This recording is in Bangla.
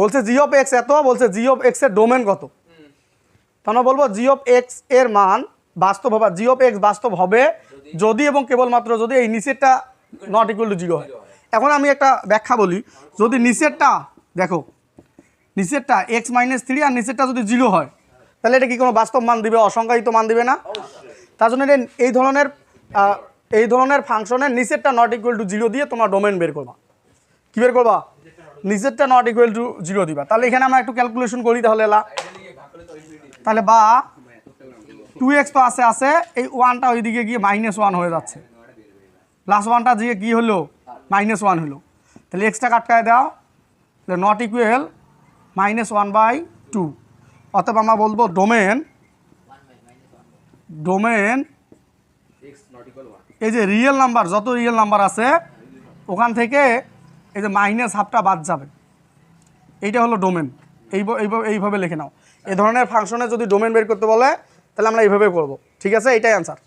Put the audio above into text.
বলছে জি অফ এক্স এত বলছে জি অফ এক্সের ডোমেন কত? তখন বলব জি অফ এক্সের মান বাস্তব হবে জি অফ এক্স বাস্তব হবে যদি এবং কেবলমাত্র যদি এই নিচেরটা নট ইকুয়াল টু জিরো হয়। এখন আমি একটা ব্যাখ্যা বলি যদি নিচেরটা দেখো নিচেরটা এক্স মাইনাস থ্রি আর নিচেরটা যদি জিরো হয় তাহলে এটা কি কোনো বাস্তব মান দিবে অসংখ্যায়িত মান দিবে না? তার জন্য এটা এই ধরনের এই ধরনের ফাংশনের নিচেরটা নট ইকুয়াল টু জিরো দিয়ে তোমরা ডোমেন বের করবা। কী বের করবা? নিচেরটা নট ইকুয়াল টু জিরো দিবা। তাহলে এখানে আমরা একটু ক্যালকুলেশন করি তাহলে এলা তাহলে বা টু এক্স তো আছে এই ওয়ানটা ওইদিকে গিয়ে মাইনাস ওয়ান হয়ে যাচ্ছে। লাস্ট ওয়ানটা গিয়ে কী হলো? মাইনাস ওয়ান হলো। তাহলে এক্সটা কাটকায় দাও। তাহলে not equal minus one by two অতএব আমরা বলব ডোমেন ডোমেন এই যে রিয়েল নাম্বার যত রিয়েল নাম্বার আছে, ওখান থেকে এই যে মাইনাস হাফটা বাদ যাবে। এইটা হলো ডোমেন এই এইভাবে লিখে নাও। এ ধরনের ফাংশনে যদি ডোমেন বের করতে বলে, তাহলে আমরা এইভাবে করব। ঠিক আছে? এটাই অ্যান্সার